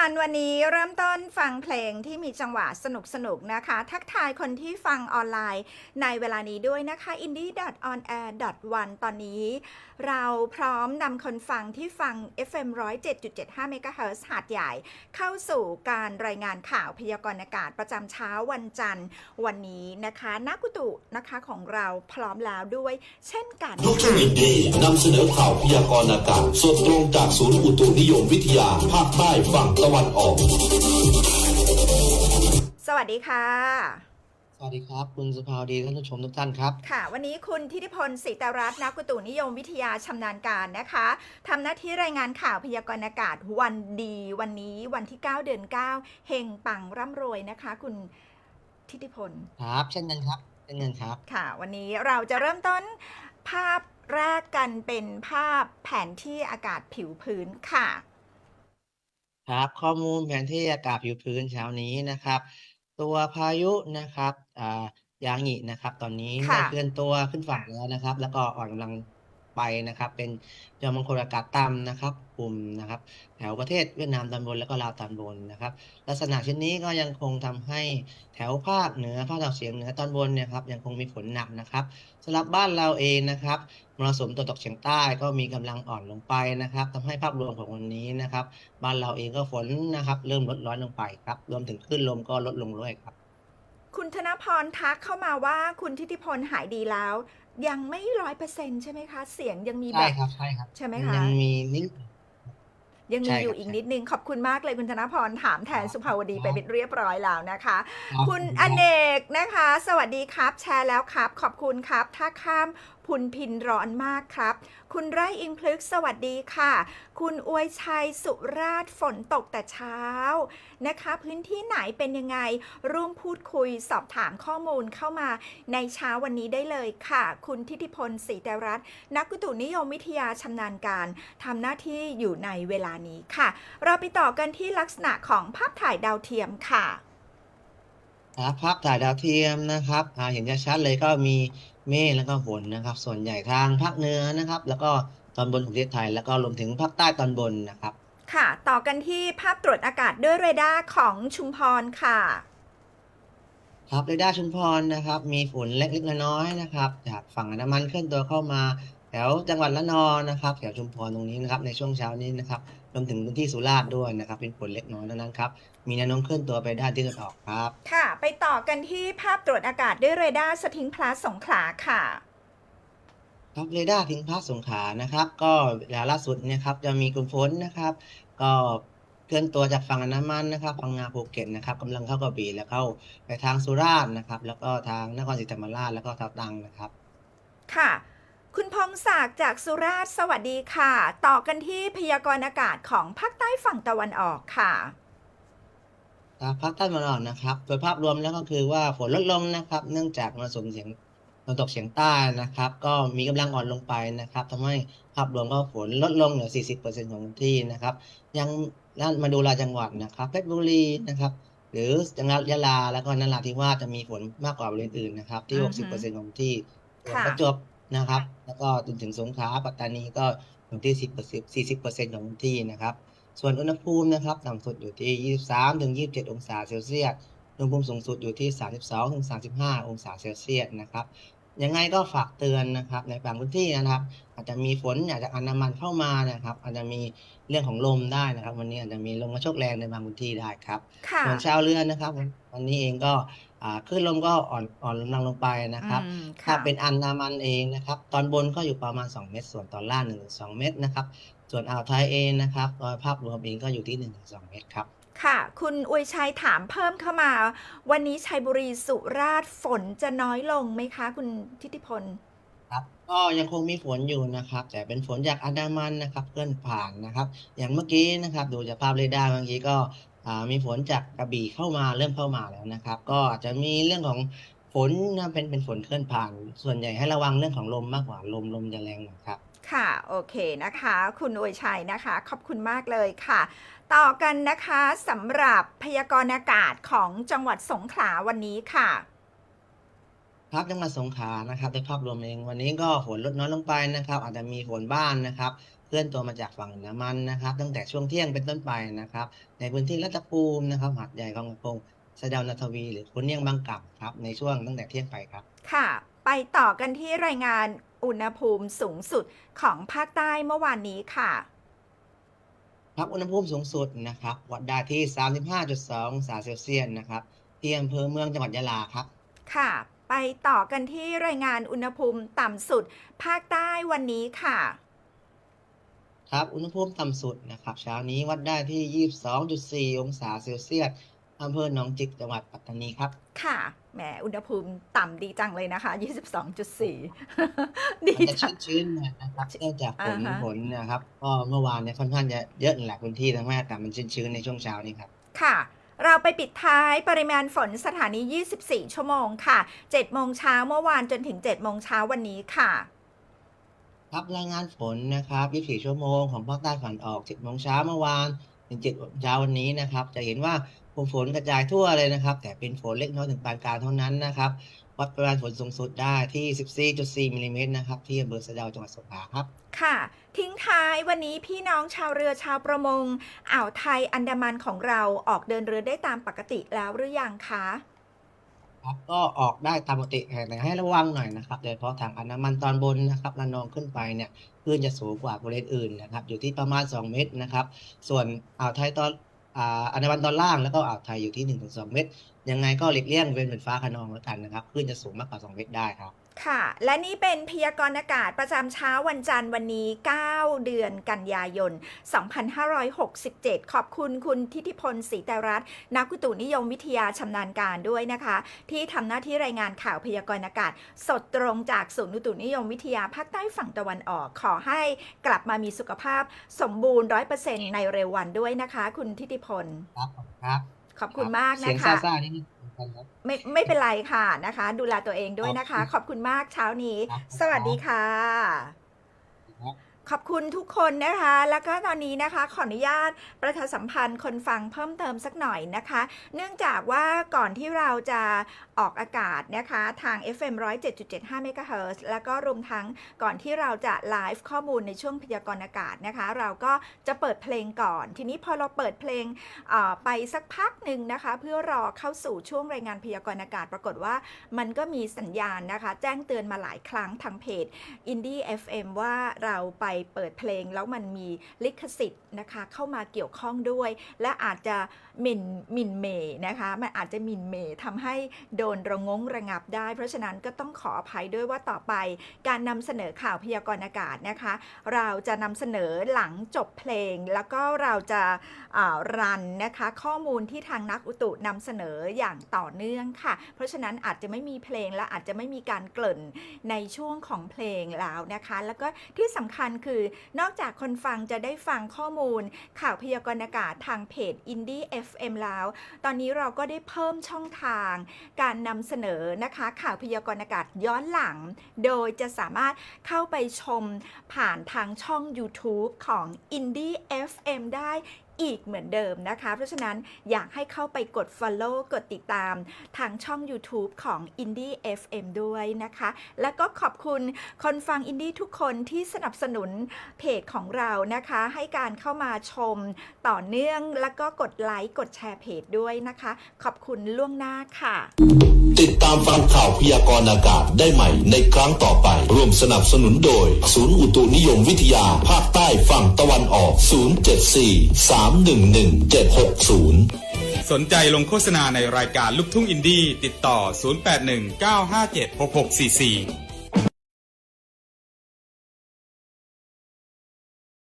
จันวันนี้เริ่มต้นฟังเพลงที่มีจังหวะสนุกสนุกๆนะคะ ทักทายคนที่ฟังออนไลน์ในเวลานี้ด้วยนะคะ indie.onair.1 ตอนนี้ เราพร้อมนำคนฟังที่ฟัง FM 107.75 MHz หาดใหญ่ เข้าสู่การรายงานข่าวพยากรณ์อากาศประจำเช้าวันจันทร์ วันนี้นะคะนักกุตุนะคะของเราพร้อมแล้วด้วยเช่นกันลูกทุ่งอินดี้นำเสนอข่าวพยากรณ์อากาศสดตรงจากศูนย์อุตุนิยมวิทยาภาคใต้ฝั่งตะวันออก สวัสดีค่ะ สวัสดีครับ คุณสุภาวดีท่านผู้ชมทุกท่านครับ ค่ะ วันนี้คุณทิติพลศิตรัตน์นักกุตุนิยมวิทยาชำนาญการนะคะทำหน้าที่รายงานข่าวพยากรณ์อากาศวันดี วันนี้วันที่ 9 เดือน 9 เฮงปังร่ำรวยนะคะ คุณทิติพล ครับ เช่นกันครับเช่นกันครับ ค่ะ วันนี้เราจะเริ่มต้นภาพแรกกันเป็นภาพแผนที่อากาศผิวพื้นค่ะ ครับข้อมูลแผนที่อากาศผิวพื้นเช้านี้นะครับ ตัวพายุนะครับอ่ายางินะครับ ตอนนี้ค่ะ ได้เคลื่อนตัวขึ้นฝั่งแล้วนะครับ แล้วก็อ่อนกำลัง ไปนะครับ เป็นยอมมงคลอากาศต่ำนะครับกลุ่มนะครับแถวประเทศเวียดนามตอนบนแล้วก็ลาวตอนบนนะครับ ลักษณะเช่นนี้ก็ยังคงทำให้แถวภาคเหนือภาคตะวันออกเฉียงเหนือตอนบนเนี่ยครับยังคงมีฝนหนักนะครับสำหรับบ้านเราเองนะครับมรสุมตะวันตกเฉียงใต้ก็มีกำลังอ่อนลงไปนะครับทำให้ภาพรวมของวันนี้นะครับ บ้านเราเองก็ฝนนะครับ เริ่มลดน้อยลงไปครับรวมถึงคลื่นลมก็ลดลงด้วยครับคุณธนพรทักเข้ามาว่าคุณทิติพลหายดีแล้ว ยังไม่ร้อยเปอร์เซ็นต์ใช่ไหมคะ เสียงยังมีแบใช่บ ครับใช่ครับใช่ไหมนคะ ยังมีนิด ยังมีใช่อคยู่รับอีกใช่นิดนึง ขอบคุณมากเลยคุณธนพรถามแทนครับสุภาวดีครับไปเป็นเรียบร้อยแล้วนะคะรับคุณขอณเนรับกนะคะ สวัสดีครับ แชร์แล้วครับ ขอบคุณครับ ถ้าข้าม พุนพินร้อนมากครับ คุณไร่อิงพลึกสวัสดีค่ะ คุณอวยชัยสุราษฝนตกแต่เช้านะคะ พื้นที่ไหนเป็นยังไง ร่วมพูดคุยสอบถามข้อมูลเข้ามาในเช้าวันนี้ได้เลยค่ะ คุณทิติพลศรีแตรัตน์นักกุตุนิยมวิทยาชำนาญการทำหน้าที่อยู่ในเวลานี้ค่ะ เราไปต่อกันที่ลักษณะของภาพถ่ายดาวเทียมค่ะ ครับภาพถ่ายดาวเทียมนะครับอ่าเห็นชัดๆเลยก็มีเมฆแล้วก็ฝนนะครับ ส่วนใหญ่ทางภาคเหนือนะครับ แล้วก็ตอนบนของประเทศไทย แล้วก็รวมถึงภาคใต้ตอนบนนะครับ ค่ะ ต่อกันที่ภาพตรวจอากาศด้วยเรดาร์ของชุมพรค่ะ ครับเรดาร์ชุมพรนะครับ มีฝนเล็กๆน้อยๆนะครับ จากฝั่งอันดามันเคลื่อนตัวเข้ามา แถวจังหวัดละนองนะครับ แถวชุมพรตรงนี้นะครับ ในช่วงเช้านี้นะครับ รวมถึงพื้นที่สุราษฎร์ด้วยนะครับ เป็นฝนเล็กน้อยเท่านั้นครับ มีแนวโน้มเคลื่อนตัวไปด้านทิศตะวันออกครับ ค่ะ ไปต่อกันที่ภาพตรวจอากาศด้วยเรดาร์สทิงพลัสสงขลาค่ะครับเรดาร์ทิ้งภาคสงขลานะครับ ก็เวลาล่าสุดเนี่ยครับจะมีกลุ่มฝนนะครับ ก็เคลื่อนตัวจากฝั่งอันดามันนะครับพังงาภูเก็ตนะครับกำลังเข้ากระบี่แล้วเข้าไปทางสุราษฎร์นะครับ แล้วก็ทางนครศรีธรรมราชแล้วก็ทับตังนะครับ ค่ะ คุณพงศักดิ์จากสุราษฎร์สวัสดีค่ะ ต่อกันที่พยากรณ์อากาศของภาคใต้ฝั่งตะวันออกค่ะครับภาคใต้ตะวันออกนะครับ โดยภาพรวมแล้วก็คือว่าฝนลดลงนะครับ เนื่องจากมรสุมเฉียงตะวันตกเฉียงใต้นะครับ ก็มีกำลังอ่อนลงไปนะครับทำให้ภาพรวมก็ฝนลดลงเหลือ 40%ของพื้นที่นะครับ ยังด้านมาดูรายจังหวัดนะครับเพชรบุรีนะครับหรือจังหวัดยะลาแล้วก็นราธิวาสจะมีฝนมากกว่าบริเวณอื่นนะครับที่อือฮึ60%ของพื้นที่ส่วนค่ะประจวบ นะครับ แล้วก็จนถึงสงขลาปัตตานีก็อยู่ที่10% 40%ของพื้นที่นะครับ ส่วนอุณหภูมินะครับต่ำสุดอยู่ที่23ถึง27องศาเซลเซียสอุณหภูมิสูงสุดอยู่ที่32ถึง35องศาเซลเซียสนะครับยังไงก็ฝากเตือนนะครับในบางพื้นที่นะครับ อาจจะมีฝนอาจจะอันดามันเข้ามานะครับ อาจจะมี เรื่องของลมได้นะครับ วันนี้อาจจะมีลมกระโชกแรงในบางพื้นที่ได้ครับค่ะ ส่วนชาวเรือนะครับวันวันนี้เองก็อ่าคลื่นลมก็อ่อนอ่อนกำลังลงไปนะครับ อืมถ้าค่ะ เป็นอันดามันเองนะครับ ตอนบนก็อยู่ประมาณ 2 เมตร ส่วนตอนล่าง1-2 เมตรนะครับ ส่วนอ่าวไทยเองนะครับโดยภาพรวมเองก็อยู่ที่1-2 เมตรครับ ค่ะ คุณอวยชัยถามเพิ่มเข้ามา วันนี้ชัยบุรีสุราษฎร์ฝนจะน้อยลงไหมคะ คุณทิติพล ครับ ก็ยังคงมีฝนอยู่นะครับ แต่เป็นฝนจากอันดามันนะครับเคลื่อนผ่านนะครับ อย่างเมื่อกี้นะครับ ดูจากภาพเรดาร์เมื่อกี้ก็มีฝนจากกระบี่เข้ามาเริ่มเข้ามาแล้วนะครับ ก็อาจจะมีเรื่องของฝนนะเป็นเป็นฝนเคลื่อนผ่าน ส่วนใหญ่ให้ระวังเรื่องของลมมากกว่าลมลมจะแรงหน่อยครับค่ะ โอเคนะคะ คุณอวยชัยนะคะ ขอบคุณมากเลยค่ะ ต่อกันนะคะสำหรับพยากรณ์อากาศของจังหวัดสงขลาวันนี้ค่ะ ครับจังหวัดสงขลานะครับโดยภาพรวมเองวันนี้ก็ฝนลดน้อยลงไปนะครับ อาจจะมีฝนบ้างนะครับเคลื่อนตัวมาจากฝั่งอันดามันนะครับ ตั้งแต่ช่วงเที่ยงเป็นต้นไปนะครับ ในพื้นที่รัตภูมินะครับหาดใหญ่คลองกงสะเดานาทวี หรือคนเนียงบางกลับครับในช่วงตั้งแต่เที่ยงไปครับ ค่ะ ไปต่อกันที่รายงานอุณหภูมิสูงสุดของภาคใต้เมื่อวานนี้ค่ะครับอุณหภูมิสูงสุดนะครับ วัดได้ที่ 35.2 องศาเซลเซียสนะครับที่อำเภอเมืองจังหวัดยะลาครับ ค่ะ ไปต่อกันที่รายงานอุณหภูมิต่ำสุด ภาคใต้วันนี้ค่ะ ครับ อุณหภูมิต่ำสุดนะครับ เช้านี้วัดได้ที่ 22.4 องศาเซลเซียสอำเภอหนองจิกจังหวัดปัตตานีครับ ค่ะ แหม อุณหภูมิต่ำดีจังเลยนะคะ 22.4 ดีมันจะจังชื้นๆหน่อยนะครับเนื่องจากฝนอ่าฮะฝนนะครับ ก็เมื่อวานเนี่ยค่อนข้างจะเยอะในหลายพื้นที่ทำให้อากาศมันชื้นๆในช่วงเช้านี้ครับ ค่ะ เราไปปิดท้ายปริมาณฝนสถานี 24 ชั่วโมงค่ะ 7 โมงเช้าเมื่อวานจนถึง 7 โมงเช้าวันนี้ค่ะ ครับรายงานฝนนะครับ 24 ชั่วโมงของภาคใต้ฝันออก 7 โมงเช้าเมื่อวานถึง7โมงเช้าวันนี้นะครับ จะเห็นว่ากลุ่มฝนกระจายทั่วเลยนะครับ แต่เป็นฝนเล็กน้อยถึงปานกลางเท่านั้นนะครับ วัดปริมาณฝนสูงสุดได้ที่ 14.4มิลลิเมตรนะครับ ที่อำเภอสะเดาจังหวัดสงขลาครับ ค่ะ ทิ้งท้ายวันนี้พี่น้องชาวเรือชาวประมง อ่าวไทยอันดามันของเราออกเดินเรือได้ตามปกติแล้วหรือยังคะครับก็ออกได้ตามปกติแต่ให้ระวังหน่อยนะครับโดยเฉพาะทางอันดามันตอนบนนะครับระนองขึ้นไปเนี่ยคลื่นจะสูงกว่าบริเวณอื่นนะครับ อยู่ที่ประมาณ 2 เมตรนะครับ ส่วนอ่าวไทยตอนอ่าอันดามันตอนล่างแล้วก็อ่าวไทยอยู่ที่ 1-2 เมตร ยังไงก็หลีกเลี่ยงเป็นเหมือนฟ้าคะนองแล้วกันนะครับคลื่นจะสูงมากกว่า 2 เมตรได้ครับ ค่ะ และนี่เป็นพยากรณ์อากาศประจำเช้าวันจันทร์วันนี้ 9 เดือนกันยายน 2567 ขอบคุณคุณทิติพลศรีแต่รัตน์นักอุตุนิยมวิทยาชำนาญการด้วยนะคะ ที่ทำหน้าที่รายงานข่าวพยากรณ์อากาศ สดตรงจากศูนย์อุตุนิยมวิทยาภาคใต้ฝั่งตะวันออก ขอให้กลับมามีสุขภาพสมบูรณ์ 100%ในเร็ววันด้วยนะคะ คุณทิติพล ครับขอบคุณครับ ขอบคุณมากเสียนะงคะซ่าๆนิดนึงครับไม่ไม่เป็นไรค่ะนะคะ ดูแลตัวเองด้วยนะคะ ขอบคุณมากเช้านี้ครับสวัสดีค่ะครับ ขอบคุณทุกคนนะคะ แล้วก็ตอนนี้นะคะ ขออนุญาตประชาสัมพันธ์คนฟังเพิ่มเติมสักหน่อยนะคะ เนื่องจากว่าก่อนที่เราจะออกอากาศนะคะทาง FM 107.75 MHz แล้วก็รวมทั้งก่อนที่เราจะไลฟ์ข้อมูลในช่วงพยากรณ์อากาศนะคะ เราก็จะเปิดเพลงก่อน ทีนี้พอเราเปิดเพลงไปสักพักหนึ่งนะคะ เพื่อรอเข้าสู่ช่วงรายงานพยากรณ์อากาศ ปรากฏว่ามันก็มีสัญญาณนะคะ แจ้งเตือนมาหลายครั้งทางเพจ Indie FM ว่าเราไปเปิดเพลงแล้วมันมีลิขสิทธิ์นะคะเข้ามาเกี่ยวข้องด้วย และอาจจะหมินหมินเมนะคะมันอาจจะหมินเมทำให้โดนระงงระงับได้ เพราะฉะนั้นก็ต้องขออภัยด้วยว่าต่อไปการนำเสนอข่าวพยากรณ์อากาศนะคะ เราจะนำเสนอหลังจบเพลง แล้วก็เราจะรันนะคะข้อมูลที่ทางนักอุตุนำเสนออย่างต่อเนื่องค่ะ เพราะฉะนั้นอาจจะไม่มีเพลงและอาจจะไม่มีการเกริ่นในช่วงของเพลงแล้วนะคะ แล้วก็ที่สำคัญคือ นอกจากคนฟังจะได้ฟังข้อมูล ข่าวพยากรณ์อากาศทางเพจ Indie FM แล้ว ตอนนี้เราก็ได้เพิ่มช่องทาง การนำเสนอนะคะ ข่าวพยากรณ์อากาศย้อนหลัง โดยจะสามารถเข้าไปชมผ่านทางช่อง YouTube ของ Indie FM ได้ อีกเหมือนเดิมนะคะ เพราะฉะนั้นอยากให้เข้าไปกด Follow กดติดตาม ทางช่อง YouTube ของ Indie FM ด้วยนะคะ แล้วก็ขอบคุณคนฟัง Indie ทุกคนที่สนับสนุนเพจของเรานะคะ ให้การเข้ามาชมต่อเนื่องแล้วก็กดไลค์กดแชร์เพจด้วยนะคะ ขอบคุณล่วงหน้าค่ะติดตามฟังข่าวพยากรณ์อากาศได้ใหม่ในครั้งต่อไป ร่วมสนับสนุนโดย ศูนย์อุตุนิยมวิทยา ภาคใต้ฝั่งตะวันออก 074 311 760 สนใจลงโฆษณาในรายการลูกทุ่งอินดี้ติดต่อ 0819576644